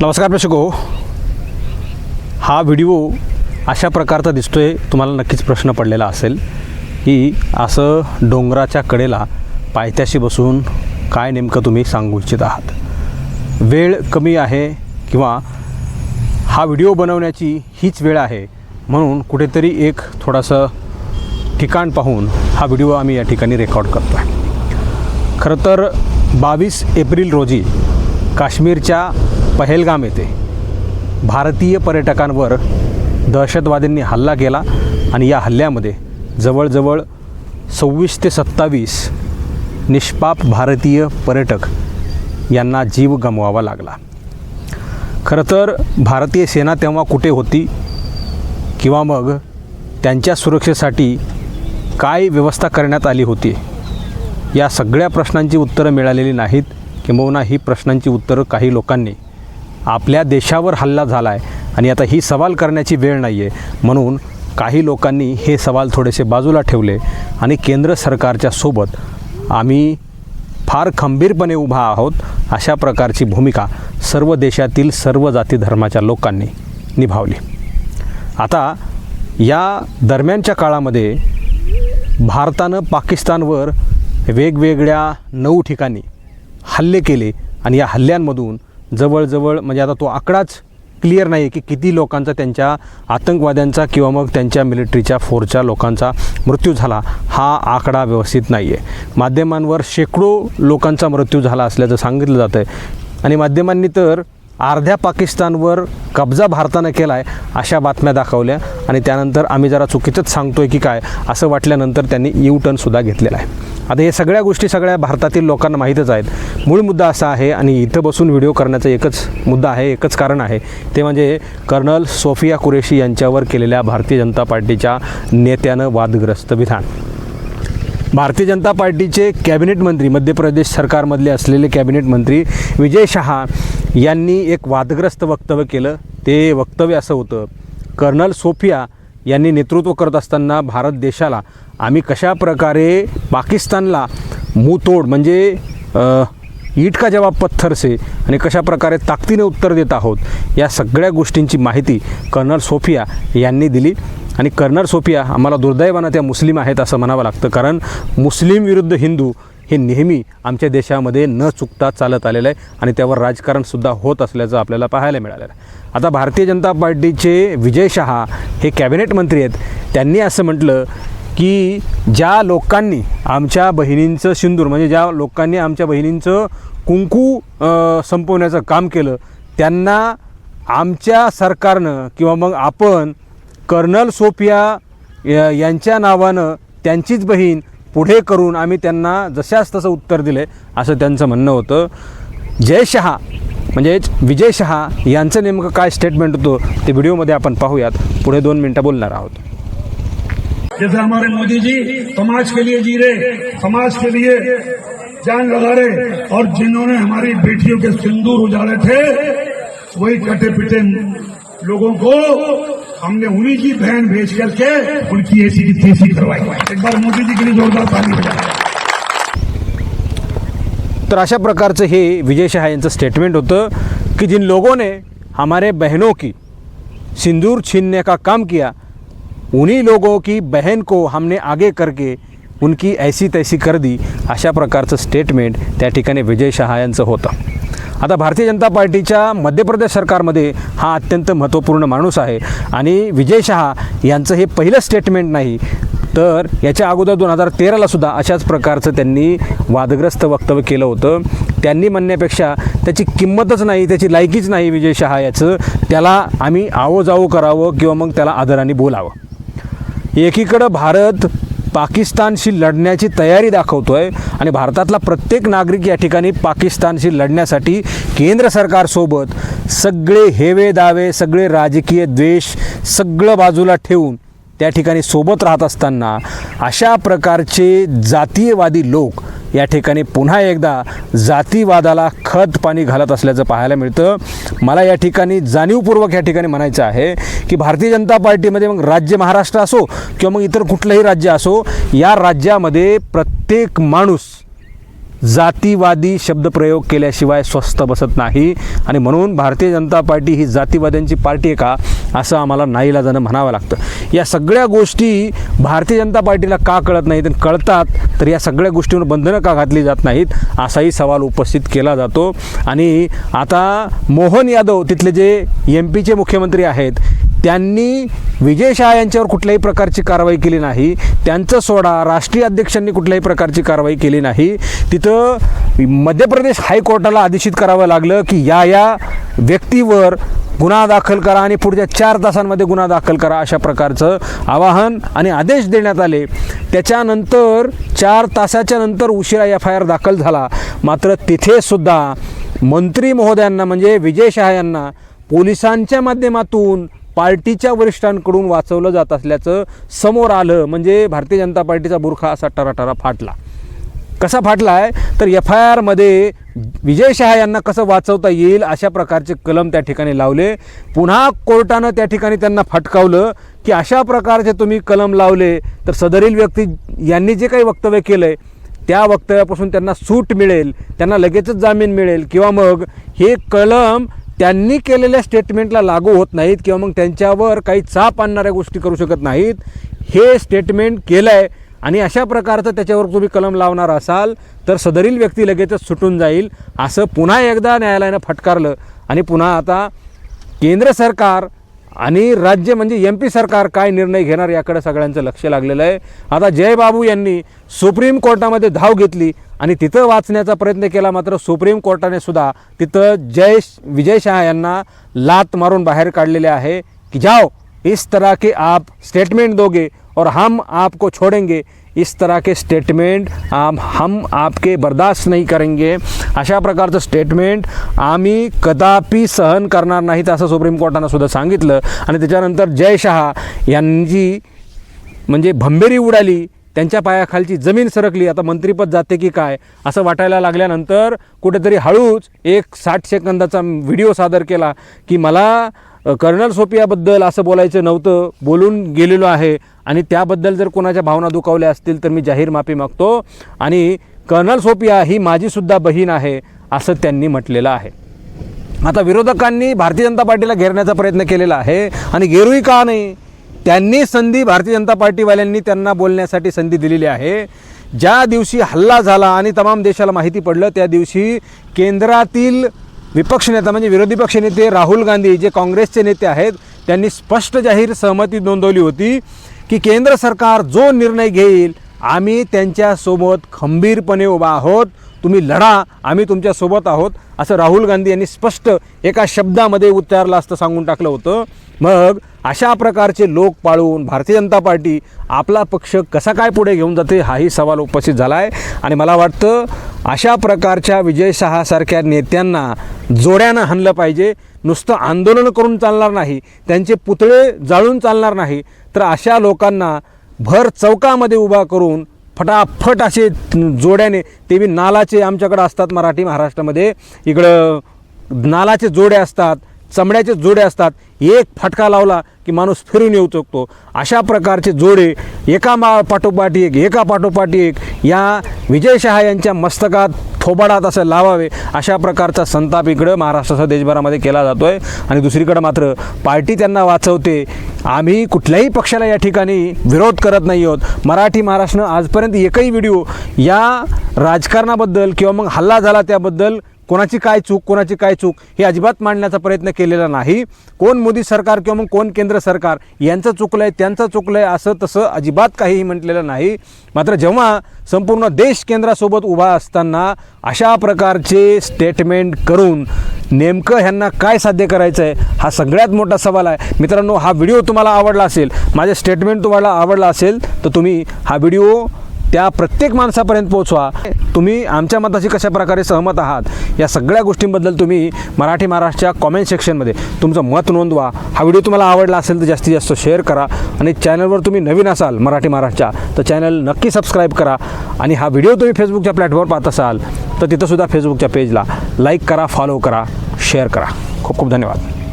नमस्कार प्रेक्षको. हा व्हिडिओ अशा प्रकारचा दिसतो आहे तुम्हाला नक्कीच प्रश्न पडलेला असेल की असं डोंगराच्या कडेला पायथ्याशी बसून काय नेमकं तुम्ही सांगू इच्छित आहात? वेळ कमी आहे किंवा हा व्हिडिओ बनवण्याची हीच वेळ आहे म्हणून कुठेतरी एक थोडंसं ठिकाण पाहून हा व्हिडिओ आम्ही या ठिकाणी रेकॉर्ड करतो आहे खरं तर बावीस एप्रिल रोजी काश्मीरच्या पहेलगाम येथे भारतीय पर्यटकांवर दहशतवाद्यांनी हल्ला केला आणि या हल्ल्यामध्ये जवळजवळ सव्वीस ते सत्तावीस निष्पाप भारतीय पर्यटक यांना जीव गमवावा लागला. खरं तर भारतीय सेना तेव्हा कुठे होती किंवा मग त्यांच्या सुरक्षेसाठी काय व्यवस्था करण्यात आली होती? या सगळ्या प्रश्नांची उत्तरं मिळालेली नाहीत. किंबहुना ही प्रश्नांची उत्तरं काही लोकांनी आपल्या देशावर हल्ला झाला आहे आणि आता ही सवाल करण्याची वेळ नाही आहे म्हणून काही लोकांनी हे सवाल थोडेसे बाजूला ठेवले आणि केंद्र सरकारच्या सोबत आम्ही फार खंबीरपणे उभा आहोत अशा प्रकारची भूमिका सर्व देशातील सर्व जाती धर्माच्या लोकांनी निभावली. आता या दरम्यानच्या काळामध्ये भारतानं पाकिस्तानवर वेगवेगळ्या नऊ ठिकाणी हल्ले केले आणि या हल्ल्यांमधून जवळजवळ म्हणजे आता तो आकडाच क्लिअर नाही आहे की किती लोकांचा त्यांच्या आतंकवाद्यांचा किंवा मग त्यांच्या मिलिटरीच्या फोर्सच्या लोकांचा मृत्यू झाला हा आकडा व्यवस्थित नाही आहे माध्यमांवर शेकडो लोकांचा मृत्यू झाला असल्याचं सांगितलं जातं आहे आणि माध्यमांनी तर अर्ध्या पाकिस्तानवर कब्जा भारतानं केला आहे अशा बातम्या दाखवल्या. आणि त्यानंतर आम्ही जरा चुकीचंच सांगतो आहे की काय असं वाटल्यानंतर त्यांनी यू टर्नसुद्धा घेतलेला आहे. आता हे सगळ्या गोष्टी सगळ्या भारतातील लोकांना माहीतच आहेत. मूळ मुद्दा असा आहे आणि इथं बसून व्हिडिओ करण्याचा एकच मुद्दा आहे एकच कारण आहे. ते म्हणजे कर्नल सोफिया कुरेशी यांच्यावर केलेल्या भारतीय जनता पार्टीच्या नेत्यानं वादग्रस्त विधान. भारतीय जनता पार्टीचे कॅबिनेट मंत्री मध्य प्रदेश सरकारमधले असलेले कॅबिनेट मंत्री विजय शहा यांनी एक वादग्रस्त वक्तव्य केलं. ते वक्तव्य असं होतं कर्नल सोफिया यांनी नेतृत्व करत असताना भारत देशाला आम्ही कशा प्रकारे पाकिस्तानला मुतोड म्हणजे इटका ईट का जवाब पत्थर से आणि कशा प्रकारे ताकदीने उत्तर देत आहोत या सगळ्या गोष्टींची माहिती कर्नल सोफिया यांनी दिली. आणि कर्नल सोफिया आम्हाला दुर्दैवानं त्या मुस्लिम आहेत असं म्हणावं लागतं कारण मुस्लिम विरुद्ध हिंदू हे नेहमी आमच्या देशामध्ये न चुकता चालत आलेलं आहे आणि त्यावर राजकारणसुद्धा होत असल्याचं आपल्याला पाहायला मिळालेलं आहे. आता भारतीय जनता पार्टीचे विजय शहा हे कॅबिनेट मंत्री आहेत. त्यांनी असं म्हटलं की ज्या लोकांनी आमच्या बहिणींचं सिंदूर म्हणजे ज्या लोकांनी आमच्या बहिणींचं कुंकू संपवण्याचं काम केलं त्यांना आमच्या सरकारनं किंवा मग आपण कर्नल सोफिया या- यांच्या नावानं त्यांचीच बहीण पुढे करून आम्ही त्यांना जशाच तसं उत्तर दिले असं त्यांचं म्हणणं होतं. जय शहा म्हणजेच विजय शहा यांचं नेमकं काय स्टेटमेंट होतं ते व्हिडिओमध्ये आपण पाहूयात. पुढे दोन मिनटं बोलणार आहोत. जैसे हमारे मोदी जी समाज के लिए जी रहे समाज के लिए जान लगा रहे और जिन्होंने हमारी बेटियों के सिंदूर उजाड़े थे वही कटे पिटे लोगों को हमने उन्हीं की बहन भेज करके उनकी ऐसी की तेजी करवाई। एक बार मोदी जी के लिए जोरदार पानी बजाएं। तर अशा प्रकारचं हे विजय शहा यांचं स्टेटमेंट होतं कि जिन लोगों ने हमारे बहनों की सिंदूर छीनने का काम किया उन्हीं लोगों की बहन को हमने आगे करके उनकी ऐसी तैसी कर दी अशा प्रकारचं स्टेटमेंट त्या ठिकाणी विजय शहा यांचं होतं. आता भारतीय जनता पार्टीच्या मध्य प्रदेश सरकारमध्ये हा अत्यंत महत्त्वपूर्ण माणूस आहे आणि विजय शहा यांचं हे पहिलं स्टेटमेंट नाही तर याच्या अगोदर दोन हजार तेराला सुद्धा अशाच प्रकारचं त्यांनी वादग्रस्त वक्तव्य केलं होतं. त्यांनी म्हणण्यापेक्षा त्याची किंमतच नाही त्याची लायकीच नाही विजय शहा याचं. त्याला आम्ही आवो जावो करावं किंवा मग त्याला आदराने बोलावं. एकीकडं भारत पाकिस्तानशी लढण्याची तयारी दाखवतो आहे आणि भारतातला प्रत्येक नागरिक या ठिकाणी पाकिस्तानशी लढण्यासाठी केंद्र सरकारसोबत सगळे हेवे दावे सगळे राजकीय द्वेष सगळं बाजूला ठेवून त्या ठिकाणी सोबत राहत असताना अशा प्रकारचे जातीयवादी लोक या ठिकाणी पुन्हा एकदा जातीवादाला खत पाणी घालत असल्याचं पाहायला मिळतं. मला या ठिकाणी जाणीवपूर्वक या ठिकाणी म्हणायचं आहे की भारतीय जनता पार्टीमध्ये मग राज्य महाराष्ट्र असो किंवा मग इतर कुठलंही राज्य असो या राज्यामध्ये प्रत्येक माणूस जातीवादी शब्दप्रयोग केल्याशिवाय स्वस्त बसत नाही. आणि म्हणून भारतीय जनता पार्टी ही जातीवाद्यांची पार्टी आहे का असं आम्हाला नाईलाजानं म्हणावं लागतं. या सगळ्या गोष्टी भारतीय जनता पार्टीला का कळत नाहीत आणि कळतात तर या सगळ्या गोष्टींवर बंधनं का घातली जात नाहीत असाही सवाल उपस्थित केला जातो. आणि आता मोहन यादव तिथले जे एम पीचे मुख्यमंत्री आहेत त्यांनी विजय शहा यांच्यावर कुठल्याही प्रकारची कारवाई केली नाही. त्यांचं सोडा राष्ट्रीय अध्यक्षांनी कुठल्याही प्रकारची कारवाई केली नाही. तिथं मध्य प्रदेश हायकोर्टाला आदेशित करावं लागलं की या या व्यक्तीवर गुन्हा दाखल करा आणि पुढच्या चार तासांमध्ये गुन्हा दाखल करा अशा प्रकारचं आवाहन आणि आदेश देण्यात आले. त्याच्यानंतर चार तासाच्या नंतर उशिरा एफ आय आर दाखल झाला. मात्र तिथेसुद्धा मंत्री महोदयांना म्हणजे विजय शहा यांना पोलिसांच्या माध्यमातून पार्टीच्या वरिष्ठांकडून वाचवलं जात असल्याचं समोर आलं म्हणजे भारतीय जनता पार्टीचा बुरखा असा टराटरा फाटला. कसा फाटला आहे तर एफ आय आरमध्ये विजय शहा यांना कसं वाचवता येईल अशा प्रकारचे कलम त्या ठिकाणी लावले. पुन्हा कोर्टानं त्या ठिकाणी त्यांना फटकावलं की अशा प्रकारचे तुम्ही कलम लावले तर सदरील व्यक्ती यांनी जे काही वक्तव्य केलं आहे त्या वक्तव्यापासून त्यांना सूट मिळेल त्यांना लगेचच जामीन मिळेल किंवा मग हे कलम त्यांनी केलेल्या स्टेटमेंटला लागू होत नाहीत किंवा मग त्यांच्यावर काही चाप आणणाऱ्या गोष्टी करू शकत नाहीत. हे स्टेटमेंट केलं आहे आणि अशा प्रकारचं त्याच्यावर तुम्ही कलम लावणार असाल तर सदरील व्यक्ती लगेचच सुटून जाईल. असं पुन्हा एकदा न्यायालयानं फटकारलं. आणि पुन्हा आता केंद्र सरकार आणि राज्य म्हणजे एम पी सरकार काय निर्णय घेणार याकडे सगळ्यांचं लक्ष लागलेलं आहे. आता जयबाबू यांनी सुप्रीम कोर्टामध्ये धाव घेतली आणि तिथं वाचण्याचा प्रयत्न केला मात्र सुप्रीम कोर्टाने सुद्धा तिथं जय विजय शहा यांना लात मारून बाहेर काढलेले आहे की जाओ इस तरह के आप स्टेटमेंट दोगे और हम आपको छोड़ेंगे. इस तरह के स्टेटमेंट आम हम आपके बर्दाश्त नहीं करेंगे। अशा प्रकारचं स्टेटमेंट आम्ही कदापि सहन करणार नाहीत असं सुप्रीम कोर्टानं सुद्धा सांगितलं. आणि त्याच्यानंतर जय शहा यांची म्हणजे भंबेरी उडाली त्यांच्या पायाखालची जमीन सरकली. आता मंत्रीपद जाते की काय असं वाटायला लागल्यानंतर कुठेतरी हळूच एक साठ सेकंदाचा व्हिडिओ सादर केला की मला कर्नल सोपियाबद्दल असं बोलायचं नव्हतं बोलून गेलेलो आहे. आणि त्याबद्दल जर कोणाच्या भावना दुखावल्या असतील तर मी जाहीर माफी मागतो. आणि कर्नल सोपिया ही माझीसुद्धा बहीण आहे असं त्यांनी म्हटलेलं आहे. आता विरोधकांनी भारतीय जनता पार्टीला घेरण्याचा प्रयत्न केलेला आहे आणि घेरूही का नाही? त्यांनी संधी भारतीय जनता पार्टीवाल्यांनी त्यांना बोलण्यासाठी संधी दिलेली आहे. ज्या दिवशी हल्ला झाला आणि तमाम देशाला माहिती पडलं त्या दिवशी केंद्रातील विपक्ष नेता म्हणजे विरोधी पक्ष नेते राहुल गांधी जे काँग्रेसचे नेते आहेत त्यांनी स्पष्ट जाहीर सहमती नोंदवली होती की केंद्र सरकार जो निर्णय घेईल आम्ही त्यांच्यासोबत खंबीरपणे उभा आहोत. तुम्ही लढा आम्ही तुमच्यासोबत आहोत असं राहुल गांधी यांनी स्पष्ट एका शब्दामध्ये उच्चारलं असतं सांगून टाकलं होतं. मग अशा प्रकारचे लोक पाळून भारतीय जनता पार्टी आपला पक्ष कसा काय पुढे घेऊन जाते हाही सवाल उपस्थित झाला आहे आणि मला वाटतं अशा प्रकारच्या विजय शहासारख्या नेत्यांना जोड्यानं हाणलं पाहिजे. नुसतं आंदोलन करून चालणार नाही त्यांचे पुतळे जाळून चालणार नाही. तर अशा लोकांना भर चौकामध्ये उभा करून फटाफट असे जोड्याने ते बी नालाचे आमच्याकडं असतात मराठी महाराष्ट्रामध्ये. इकडं नालाचे जोडे असतात चमड्याचे जोडे असतात. एक फटका लावला की माणूस फिरून येऊ शकतो. अशा प्रकारचे जोडे एका मा पाठोपाठी एक एका पाठोपाठी एक. या विजय शहा यांच्या मस्तकात थोबाडात असं लावावे अशा प्रकारचा संताप इकडं महाराष्ट्रासह देशभरामध्ये केला जातो आहे आणि दुसरीकडं मात्र पार्टी त्यांना वाचवते. आम्ही कुठल्याही पक्षाला या ठिकाणी विरोध करत नाही आहोत. मराठी महाराष्ट्रनं आजपर्यंत एकही व्हिडिओ या राजकारणाबद्दल किंवा मग हल्ला झाला त्याबद्दल कोणाची काय चूक कोणाची काय चूक हे अजिबात मांडण्याचा प्रयत्न केलेला नाही. कोण मोदी सरकार किंवा मग कोण केंद्र सरकार यांचं चुकलं आहे त्यांचं चुकलं आहे असं तसं अजिबात काहीही म्हटलेलं नाही. मात्र जेव्हा संपूर्ण देश केंद्रासोबत उभा असताना अशा प्रकारचे स्टेटमेंट करून नेमकं ह्यांना काय साध्य करायचं आहे हा सगळ्यात मोठा सवाल आहे. मित्रांनो हा व्हिडिओ तुम्हाला आवडला असेल माझे स्टेटमेंट तुम्हाला आवडला असेल तर तुम्ही हा व्हिडिओ त्या प्रत्येक माणसापर्यंत पोहोचवा. तुम्ही आमच्या मताशी कशा प्रकारे सहमत आहात या सगळ्या गोष्टींबद्दल तुम्ही मराठी महाराष्ट्रच्या कॉमेंट सेक्शनमध्ये तुमचं मत नोंदवा. हा व्हिडिओ तुम्हाला आवडला असेल तर जास्तीत जास्त शेअर करा आणि चॅनलवर तुम्ही नवीन असाल मराठी महाराष्ट्राच्या तर चॅनल नक्की सबस्क्राईब करा. आणि हा व्हिडिओ तुम्ही फेसबुकच्या प्लॅटफॉर्म पाहत असाल तर तिथंसुद्धा फेसबुकच्या पेजला लाईक करा फॉलो करा शेअर करा. खूप खूप धन्यवाद.